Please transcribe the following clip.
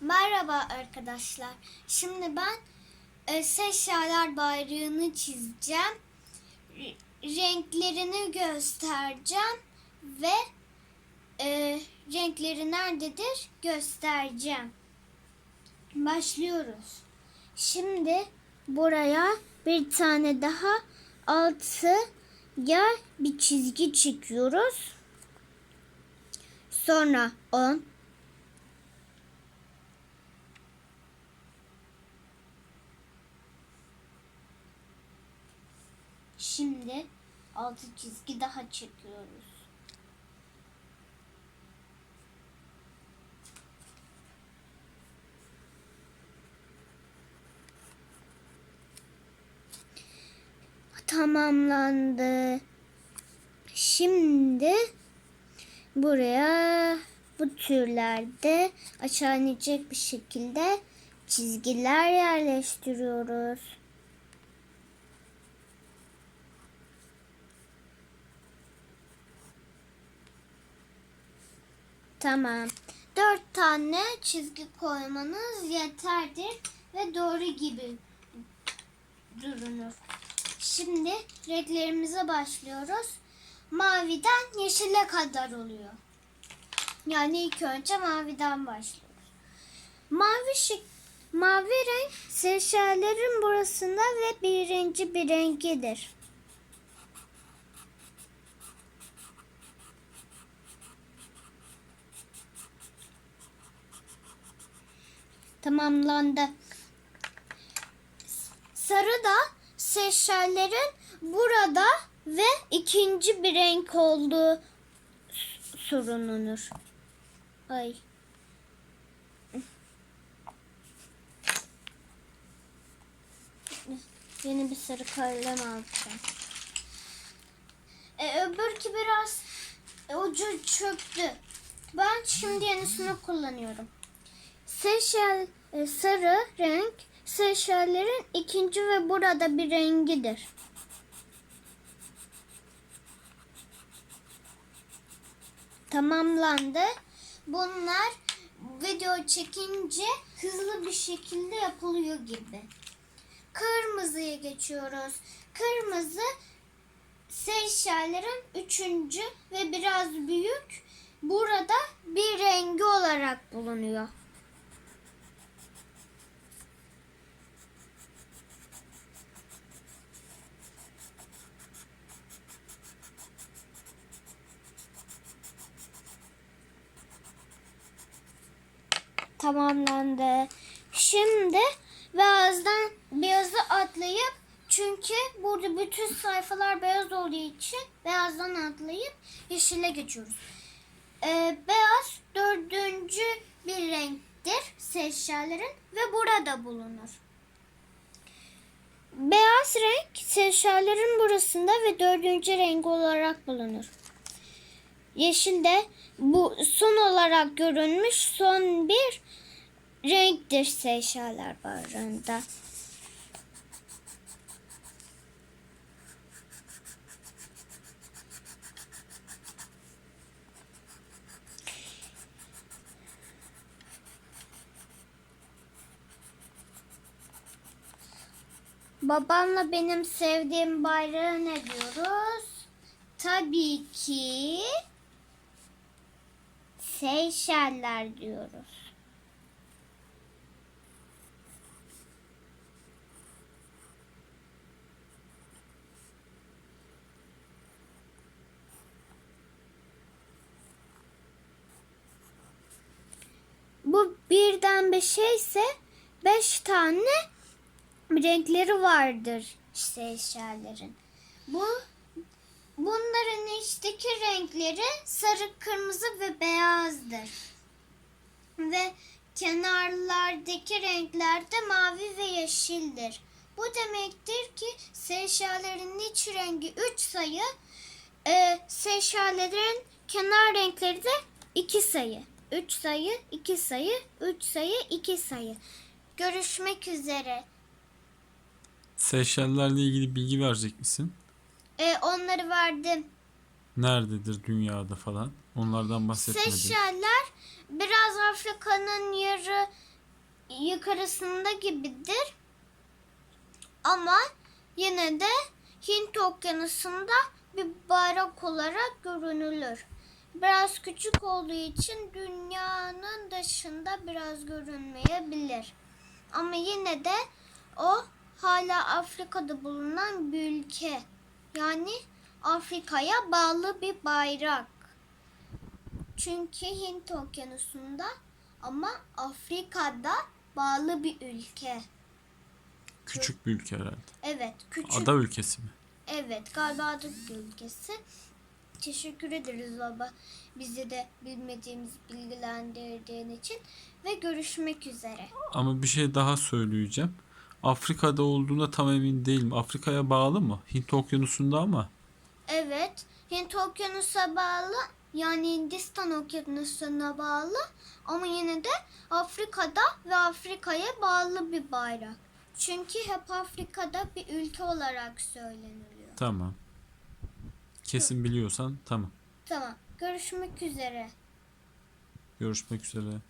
Merhaba arkadaşlar. Şimdi ben e, Seşyalar bayrağını çizeceğim. Renklerini göstereceğim ve e, renkleri nerededir göstereceğim. Başlıyoruz. Şimdi buraya bir tane daha altı ya bir çizgi çekiyoruz. Sonra 10 Şimdi altı çizgi daha çekiyoruz. Tamamlandı. Şimdi buraya bu türlerde aşağı inecek bir şekilde çizgiler yerleştiriyoruz. Tamam. Dört tane çizgi koymanız yeterdir ve doğru gibi durunur. Şimdi renklerimize başlıyoruz. Maviden yeşile kadar oluyor. Yani ilk önce maviden başlıyoruz. Mavi şık, mavi renk seşerlerin burasında ve birinci bir rengidir. Tamamlandı. Sarı da seşerlerin burada ve ikinci bir renk olduğu sorununur. Ay. Yeni bir sarı kalem alacağım. E, öbürkü biraz ucu çöktü. Ben şimdi yenisini kullanıyorum. Seşel e, sarı renk Seşellerin ikinci ve burada bir rengidir. Tamamlandı. Bunlar video çekince hızlı bir şekilde yapılıyor gibi. Kırmızıya geçiyoruz. Kırmızı Seyşellerin üçüncü ve biraz büyük burada bir rengi olarak bulunuyor. Tamamlandı. Şimdi beyazdan beyazı atlayıp çünkü burada bütün sayfalar beyaz olduğu için beyazdan atlayıp yeşile geçiyoruz. Ee, beyaz dördüncü bir renktir seşyalerin ve burada bulunur. Beyaz renk seşyalerin burasında ve dördüncü renk olarak bulunur. Yeşil de bu son olarak görünmüş son bir renktir Seyşeller bayrağında. Babamla benim sevdiğim bayrağı ne diyoruz? Tabii ki Seyşeller diyoruz. Bu birden bir şeyse beş tane renkleri vardır Seyşellerin. Bu Bunların içteki renkleri sarı, kırmızı ve beyazdır. Ve kenarlardaki renkler de mavi ve yeşildir. Bu demektir ki Seyşellerin iç rengi 3 sayı, e, Seyşellerin kenar renkleri de 2 sayı. 3 sayı, 2 sayı, 3 sayı, 2 sayı. Görüşmek üzere. Seyşellerle ilgili bilgi verecek misin? E, onları verdim. Nerededir dünyada falan? Onlardan bahsetmedin. Seyşeller biraz Afrika'nın yarı yukarısında gibidir. Ama yine de Hint Okyanusu'nda bir bayrak olarak görünülür. Biraz küçük olduğu için dünyanın dışında biraz görünmeyebilir. Ama yine de o hala Afrika'da bulunan bir ülke. Yani Afrika'ya bağlı bir bayrak. Çünkü Hint Okyanusu'nda ama Afrika'da bağlı bir ülke. Küçük bir ülke herhalde. Evet, küçük. Ada ülkesi mi? Evet, galiba adı ülkesi. Teşekkür ederiz baba. Bizi de bilmediğimiz bilgilendirdiğin için ve görüşmek üzere. Ama bir şey daha söyleyeceğim. Afrika'da olduğuna tam emin değilim. Afrika'ya bağlı mı? Hint Okyanusu'nda ama. Evet, Hint Okyanusu'na bağlı yani Hindistan Okyanusu'na bağlı ama yine de Afrika'da ve Afrika'ya bağlı bir bayrak. Çünkü hep Afrika'da bir ülke olarak söyleniliyor. Tamam. Kesin biliyorsan tamam. Tamam, görüşmek üzere. Görüşmek üzere.